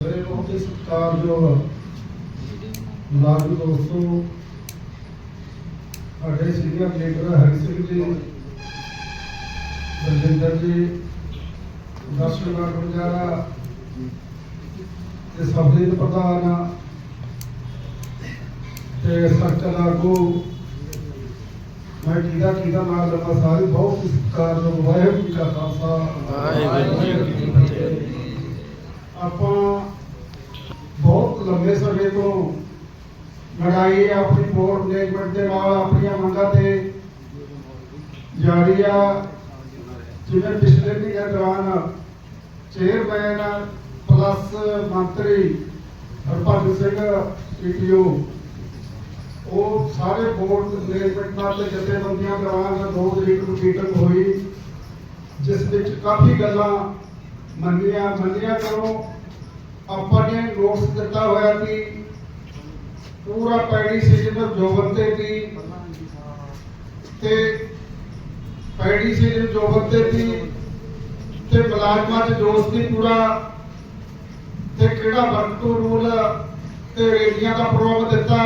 ਮੇਰੇ ਬਹੁਤ ਹੀ ਸਤਿਕਾਰਯੋਗ ਮੁਲਾਜ਼ਮ ਦੋਸਤੋ ਸਾਡੇ ਸੀਨੀਅਰ ਲੀਡਰ ਹਰੀ ਸਿੰਘ ਜੀ ਬਲਜਿੰਦਰ ਜੀ ਦਰਸ਼ਨ ਗੁਰਜਾਰਾ ਤੇ ਸਭੇ ਦੇ ਪ੍ਰਧਾਨ ਤੇ ਸਰਕਲ ਆਗੂ ਮੈਂ ਕਿਹਦਾ ਕਿਹਦਾ ਨਾਮ ਲਵਾਂ ਸਾਰੇ ਬਹੁਤ ਹੀ ਸਤਿਕਾਰਯੋਗ ਵਾਹਿਗੁਰੂ ਜੀ ਕਾ ਖਾਲਸਾ। ਵਾਹਿਗੁਰੂ ਜੀ ਕੀ ਫਤਿਹ। ਆਪਾਂ ਲੰਬੇ ਸਮੇਂ ਤੋਂ ਲੜਾਈ ਆਪਣੀ ਬੋਰਡ ਮੈਨੇਜਮੈਂਟ ਦੇ ਨਾਲ ਆਪਣੀਆਂ ਮੰਗਾਂ ਤੇ ਜਾਰੀ ਆ। ਜਿਵੇਂ ਪਿਛਲੇ ਮਹੀਨੇ ਦੌਰਾਨ ਚੇਅਰਮੈਨ ਪਲੱਸ ਮੰਤਰੀ ਹਰਭਜਨ ਸਿੰਘ ਪੀਟੀਓ ਉਹ ਸਾਰੇ ਬੋਰਡ ਮੈਨੇਜਮੈਂਟ ਨਾਲ ਤੇ ਜਥੇਬੰਦੀਆਂ ਦੌਰਾਨ ਦੋ ਤਰੀਕ ਨੂੰ ਮੀਟਿੰਗ ਹੋਈ, ਜਿਸ ਵਿੱਚ ਕਾਫੀ ਗੱਲਾਂ ਮੰਨੀਆਂ। ਮੰਨੀਆਂ ਕਰੋ ਆਪਾਂ ਨੇ ਨੋਟਸ ਦਿੱਤਾ ਹੋਇਆ ਕਿ ਪੂਰਾ ਪੈੜੀ ਸੀਜ਼ਨ ਜੋਬਨ ਤੇ ਦੀ ਤੇ ਪੈੜੀ ਸੀਜ਼ਨ ਜੋਬਨ ਤੇ ਦੀ ਤੇ ਮੁਲਾਜ਼ਮਾਂ ਚ ਜੋਸ਼ ਦੀ ਪੂਰਾ ਤੇ ਕਿਹੜਾ ਵਰਕ ਟੂ ਰੂਲ ਤੇ ਰੇਡੀਆਂ ਦਾ ਪ੍ਰੋਗਰਾਮ ਦਿੱਤਾ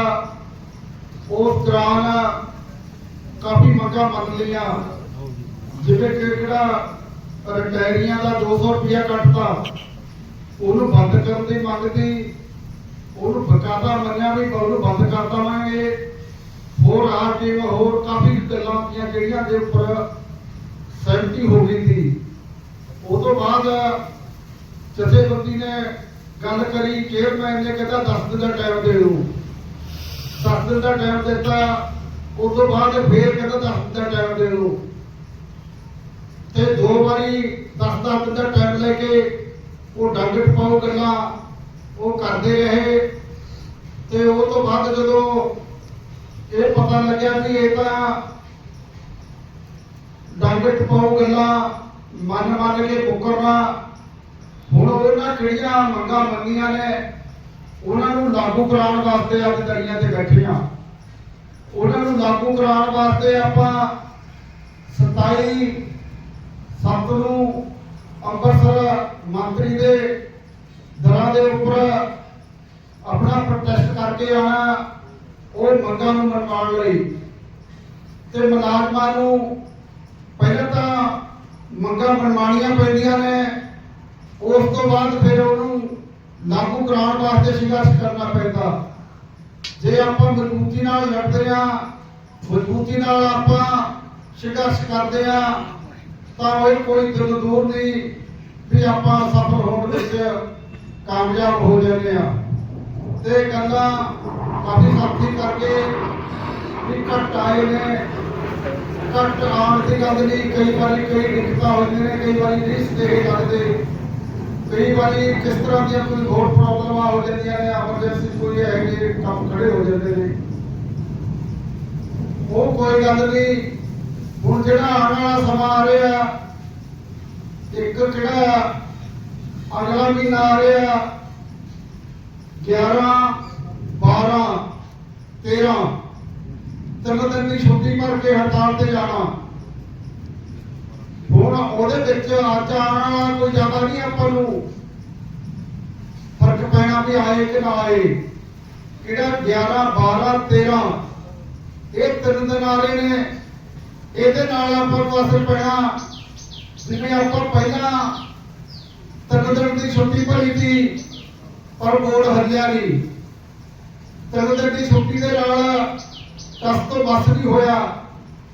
ਉਸ ਦੌਰਾਨ ਕਾਫੀ ਮੰਗਾਂ ਮੰਨ ਲਈਆਂ। ਜਿਵੇਂ ਕਿ ਕਿਹੜਾ ਰਿਟਾਇਰੀਆਂ ਦਾ 200 ਰੁਪਇਆ ਕੱਟਤਾ। ਉਹਨੂੰ ਬੰਦ ਕਰਨ ਦੀ ਮੰਗ ਸੀ। ਉਹਨੂੰ ਬਕਾਇਦਾ ਮੰਨਿਆ ਵੀ ਉਹਨੂੰ ਬੰਦ ਕਰ ਦਵਾਂਗੇ। ਹੋਰ ਆ ਕੇ ਹੋਰ ਕਾਫੀ ਗੱਲਾਂ ਕੀਆਂ ਜਿਹੜੀਆਂ ਦੇ ਉੱਪਰ ਸਹਿਮਤੀ ਹੋ ਗਈ ਸੀ। ਉਹ ਤੋਂ ਬਾਅਦ ਜਥੇਬੰਦੀ ਨੇ ਗੱਲ ਕਰੀ ਚੇਅਰਮੈਨ ਨੇ ਕਹਿੰਦਾ 10 ਦਿਨ ਦਾ ਟਾਈਮ ਦੇ ਦਿਓ। 10 ਦਿਨ ਦਾ ਟਾਈਮ ਦਿੱਤਾ। ਉਸ ਤੋਂ ਬਾਅਦ ਫੇਰ ਕਹਿੰਦਾ 10 ਦਿਨ ਦਾ ਟਾਈਮ ਦੇ ਦਿਓ। ਤੇ ਦੋ ਵਾਰੀ 10-10 ਦਿਨ ਦਾ ਟਾਈਮ ਲੈ ਕੇ ਉਹ ਡੰਗ ਟਪਾਓ ਗੱਲਾਂ ਉਹ ਕਰਦੇ ਰਹੇ। ਤੇ ਉਹ ਤੋਂ ਬਾਅਦ ਜਦੋਂ ਇਹ ਪਤਾ ਲੱਗਿਆ ਵੀ ਇਹ ਤਾਂ ਡੰਗ ਟਪਾਓ ਗੱਲਾਂ ਮੰਨ ਮੰਨ ਕੇ ਮੁਕਰਨਾ ਹੁਣ ਉਹਨਾਂ ਕਿਹੜੀਆਂ ਮੰਗਾਂ ਮੰਗੀਆਂ ਨੇ, ਉਹਨਾਂ ਨੂੰ ਲਾਗੂ ਕਰਾਉਣ ਵਾਸਤੇ ਅੱਜ ਦਰੀਆਂ ਤੇ ਬੈਠੇ ਆ ਉਹਨਾਂ ਨੂੰ ਲਾਗੂ ਕਰਾਉਣ ਵਾਸਤੇ ਆਪਾਂ 27 ਸੱਤ ਨੂੰ ਅੰਮ੍ਰਿਤਸਰ ਮੰਤਰੀ ਦੇ ਦਰਾਂ ਦੇ ਉੱਪਰ ਆਪਣਾ ਪ੍ਰੋਟੈਸਟ ਕਰਕੇ ਆਉਣਾ, ਉਹ ਮੰਗਾਂ ਨੂੰ ਮਨਵਾਉਣ ਲਈ। ਤੇ ਮੁਲਾਜ਼ਮਾਂ ਨੂੰ ਪਹਿਲਾਂ ਤਾਂ ਮੰਗਾਂ ਮਨਵਾਉਣੀਆਂ ਪੈਂਦੀਆਂ ਨੇ, ਉਸ ਤੋਂ ਬਾਅਦ ਫਿਰ ਉਹਨੂੰ ਲਾਗੂ ਕਰਾਉਣ ਵਾਸਤੇ ਸੰਘਰਸ਼ ਕਰਨਾ ਪੈਂਦਾ। ਜੇ ਆਪਾਂ ਮਜ਼ਬੂਤੀ ਨਾਲ ਲੜਦੇ ਆ ਮਜ਼ਬੂਤੀ ਨਾਲ ਆਪਾਂ ਸੰਘਰਸ਼ ਕਰਦੇ ਆ ਤਾਂ ਉਹ ਕੋਈ ਦਿਲ ਦੂਰ ਨਹੀਂ ਵੀ ਆਪਾਂ ਸਫਲ ਹੋਣ ਵਿੱਚ ਕਾਮਯਾਬ ਹੋ ਜਾਂਦੇ ਆ ਤੇ ਗੱਲਾਂ ਕਾਫੀ ਸਾਥੀ ਕਰਕੇ ਵੀ ਘੱਟ ਆਏ ਨੇ। ਘੱਟ ਆਉਣ ਦੀ ਗੱਲ ਨਹੀਂ, ਕਈ ਵਾਰੀ ਕਈ ਦਿੱਕਤਾਂ ਹੁੰਦੀਆਂ ਨੇ, ਕਈ ਵਾਰੀ ਨਹੀਂ ਸਟੇ ਲੱਗਦੇ। ਕਈ ਵਾਰੀ ਕਿਸ ਤਰ੍ਹਾਂ ਦੀਆਂ ਕੋਈ ਹੋਰ ਪ੍ਰੋਬਲਮਾਂ ਹੋ ਜਾਂਦੀਆਂ ਨੇ ਐਮਰਜੈਂਸੀ ਕੋਈ ਹੈਗੇ ਕੰਮ ਖੜੇ ਹੋ ਜਾਂਦੇ ਨੇ। ਉਹ ਕੋਈ ਗੱਲ ਨਹੀਂ ਹੁਣ ਜਿਹੜਾ ਆਉਣ ਵਾਲਾ ਸਮਾਂ ਆ ਰਿਹਾ, ਇੱਕ ਕਿਹੜਾ ਅਗਲਾ ਮਹੀਨਾ ਆ ਰਿਹਾ? 11 12 13 ਤਿੰਨ ਦਿਨ ਦੀ ਛੁੱਟੀ ਭਰ ਕੇ ਹੜਤਾਲ ਤੇ ਜਾਣਾ। ਹੁਣ ਉਹਦੇ ਵਿੱਚ ਅੱਜ ਆਉਣ ਵਾਲਾ ਕੋਈ ਜ਼ਿਆਦਾ ਨਹੀਂ ਆਪਾਂ ਨੂੰ। ਫ਼ਰਕ ਪੈਣਾ ਵੀ ਆਏ ਕਿ ਨਾ ਆਏ। ਕਿਹੜਾ 11 12 13 ਇਹ ਤਿੰਨ ਦਿਨ ਆ ਰਹੇ ਨੇ। ਇਹਦੇ ਨਾਲ ਆਪਾਂ ਨੂੰ ਅਸਰ ਪੈਣਾ, ਜਿਵੇਂ ਆਪਾਂ ਪਹਿਲਾਂ ਤਿੰਨ ਦਿਨ ਦੀ ਛੁੱਟੀ ਭਰੀ ਸੀ, ਪਰ ਬੋਰਡ ਹੱਲਿਆ ਨਹੀਂ ਤਿੰਨ ਦੀ ਛੁੱਟੀ ਦੇ ਨਾਲ ਕਸ ਤੋਂ ਬਸ ਨਹੀਂ ਹੋਇਆ,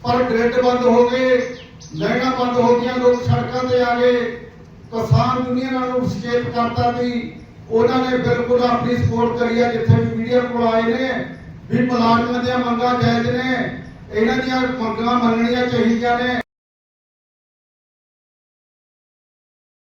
ਪਰ ਗ੍ਰਿਡ ਬੰਦ ਹੋ ਗਏ, ਲਾਈਨਾਂ ਬੰਦ ਹੋ ਗਈਆਂ, ਲੋਕ ਸੜਕਾਂ ਤੇ ਆ ਗਏ। ਕਿਸਾਨ ਯੂਨੀਅਨਾਂ ਨੂੰ ਸਕੇਪ ਕਰਤਾ ਸੀ ਉਹਨਾਂ ਨੇ ਬਿਲਕੁਲ ਆਪਣੀ ਸਪੋਰਟ ਕਰੀ ਆ, ਜਿੱਥੇ ਵੀ ਮੀਡੀਆ ਕੋਲ ਆਏ ਨੇ, ਵੀ ਮੁਲਾਜ਼ਮਾਂ ਦੀਆਂ ਮੰਗਾਂ ਜਾਇਜ਼ ਨੇ। ਇਹਨਾਂ ਦੀਆਂ ਮੰਗਾਂ ਮੰਨਣੀਆਂ ਚਾਹੀਦੀਆਂ ਨੇ।